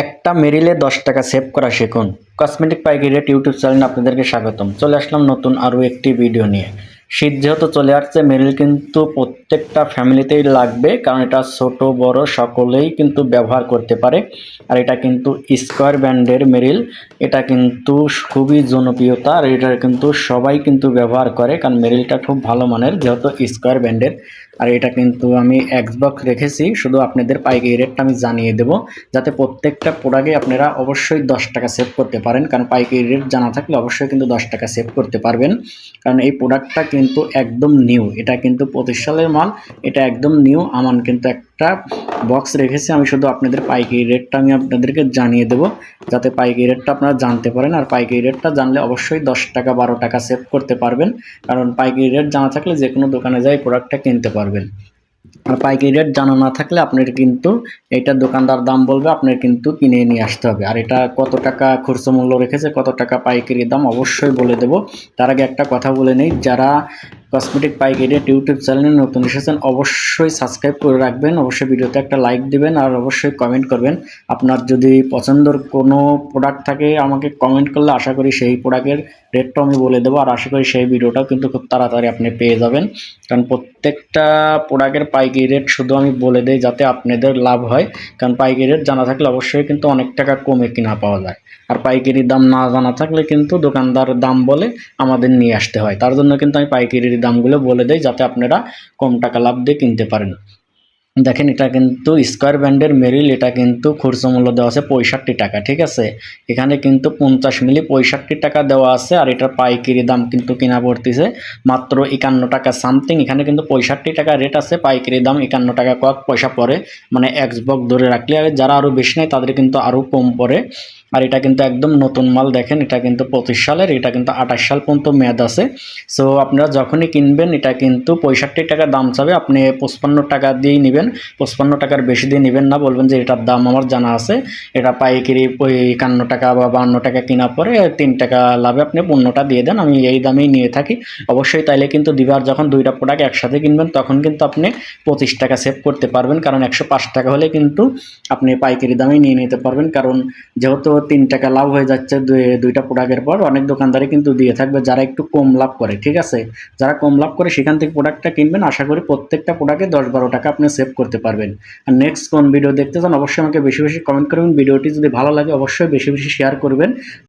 একটা মেরিলে দশ টাকা সেভ করা শিখুন। কসমেটিক পাইকারি ইউটিউব চ্যানেলে আপনাদেরকে স্বাগতম। চলে আসলাম নতুন আরও একটি ভিডিও নিয়ে। শীত যেহেতু চলে আসছে মেরিল কিন্তু প্রত্যেকটা ফ্যামিলিতেই লাগবে, কারণ এটা ছোট, বড়, সকলেই কিন্তু ব্যবহার করতে পারে। আর এটা কিন্তু স্কোয়ার ব্যান্ডের মেরিল এটা কিন্তু খুবই জনপ্রিয়তা, আর এটা কিন্তু সবাই কিন্তু ব্যবহার করে, কারণ মেরিলটা খুব ভালো মানের, যেহেতু স্কোয়ার ব্র্যান্ডের আর এটা কিন্তু আমি এক্সবক্স রেখেছি, শুধু আপনাদের পাইকারি রেটটা আমি জানিয়ে দেব, যাতে প্রত্যেকটা প্রোডাক্টে আপনারা অবশ্যই দশ টাকা সেভ করতে পারেন, কারণ পাইকারি রেট জানা থাকলে অবশ্যই কিন্তু দশ টাকা সেভ করতে পারবেন। কারণ এই প্রোডাক্টটা কিন্তু একদম নিউ এটা কিন্তু পঁচিশ সালের মাল, এটা একদম নিউ আমান কিন্তু একটা বক্স রেখেছি, আমি শুধু আপনাদের পাইকারি রেটটা আমি আপনাদেরকে জানিয়ে দেবো, যাতে পাইকারি রেটটা আপনারা জানতে পারেন। আর পাইকারি রেটটা জানলে অবশ্যই দশ টাকা, বারো টাকা সেভ করতে পারবেন, কারণ পাইকারি রেট জানা থাকলে যে কোনো দোকানে যাই প্রোডাক্টটা কিনতে পারবেন। আর পাইকারি রেট জানা না থাকলে আপনার কিন্তু এটা দোকানদার দাম বলবে, আপনার কিন্তু কিনে নিয়ে আসতে হবে। আর এটা কত টাকা খুচরো মূল্য রেখেছে, কত টাকা পাইকারি দাম অবশ্যই বলে দেব। তার আগে একটা কথা বলে নেই, যারা কসমেটিক পাইকারি রেট ইউটিউব চ্যানেলে নতুন এসেছেন, অবশ্যই সাবস্ক্রাইব করে রাখবেন, অবশ্যই ভিডিওতে একটা লাইক দিবেন আর অবশ্যই কমেন্ট করবেন। আপনার যদি পছন্দের কোনো প্রোডাক্ট থাকে, আমাকে কমেন্ট করলে আশা করি সেই প্রোডাক্টের রেটটাও আমি বলে দেবো আর আশা করি সেই ভিডিওটাও কিন্তু খুব তাড়াতাড়ি আপনি পেয়ে যাবেন। কারণ প্রত্যেকটা প্রোডাক্টের পাইকারি রেট শুধু আমি বলে দিই যাতে আপনাদের লাভ হয়। কারণ পাইকারি রেট জানা থাকলে অবশ্যই কিন্তু অনেক টাকা কমে কিনা পাওয়া যায়। আর পাইকারি দাম না জানা থাকলে কিন্তু দোকানদার দাম বলে আমাদের নিয়ে আসতে হয়। তার জন্য কিন্তু আমি পাইকারির দামগুলো বলে দেয় যাতে আপনারা কম টাকা লাভ দিয়ে কিনতে পারেন। দেখেন, এটা কিন্তু স্কোয়ার ব্যান্ডের মেরিল এটা কিন্তু খুচরো মূল্য দেওয়া আছে পঁয়ষট্টি টাকা, ঠিক আছে? এখানে কিন্তু পঞ্চাশ মিলি পঁয়ষট্টি টাকা দেওয়া আছে আর এটার পাইকারি দাম কিন্তু কিনা পড়তেছে মাত্র একান্ন টাকা সামথিং এখানে কিন্তু পঁয়ষট্টি টাকা রেট আছে, পাইকারি দাম একান্ন টাকা কয়েক পয়সা পড়ে। মানে এক্সবক্স ধরে রাখলে যারা আরও বেশি নেয়, তাদের কিন্তু আরও কম পড়ে। আর এটা কিন্তু একদম নতুন মাল দেখেন, এটা কিন্তু পঁচিশ সালের, এটা কিন্তু আঠাশ সাল পর্যন্ত মেয়াদ আছে। সো আপনারা যখনই কিনবেন, এটা কিন্তু পঁয়ষট্টি টাকা দাম চাবে, আপনি পঁচপান্ন টাকা দিয়েই নেবেন, পঁচপান্ন টাকার বেশি দিয়ে নেবেন না, বলবেন যে এটার দাম আমার জানা আছে। এটা পাইকারি একান্ন টাকা বা বান্ন টাকা কেনার পরে তিন টাকা লাভে আপনি পণ্যটা দিয়ে দেন, আমি এই দামেই নিয়ে থাকি। অবশ্যই তাইলে কিন্তু দিবার যখন দুইটা প্রোডাক্ট একসাথে কিনবেন, তখন কিন্তু আপনি পঁচিশ টাকা সেভ করতে পারবেন, কারণ একশো পাঁচ টাকা হলে কিন্তু আপনি পাইকারি দামেই নিয়ে নিতে পারবেন। কারণ যেহেতু তিন টাকা লাভ হয়ে যাচ্ছে দুই- দুইটা প্রোডাক্টের পর অনেক দোকানদারই কিন্তু দিয়ে থাকবে, যারা একটু কম লাভ করে, ঠিক আছে? যারা কম লাভ করে সেখান থেকে প্রোডাক্টটা কিনবেন, আশা করি প্রত্যেকটা প্রোডাক্টে দশ বারো টাকা আপনি সেভ করতে পারবেন। আর নেক্সট কোন ভিডিও দেখতে চান, অবশ্যই আমাকে বেশি বেশি কমেন্ট করবেন। ভিডিওটি যদি ভালো লাগে, অবশ্যই বেশি বেশি শেয়ার করবেন।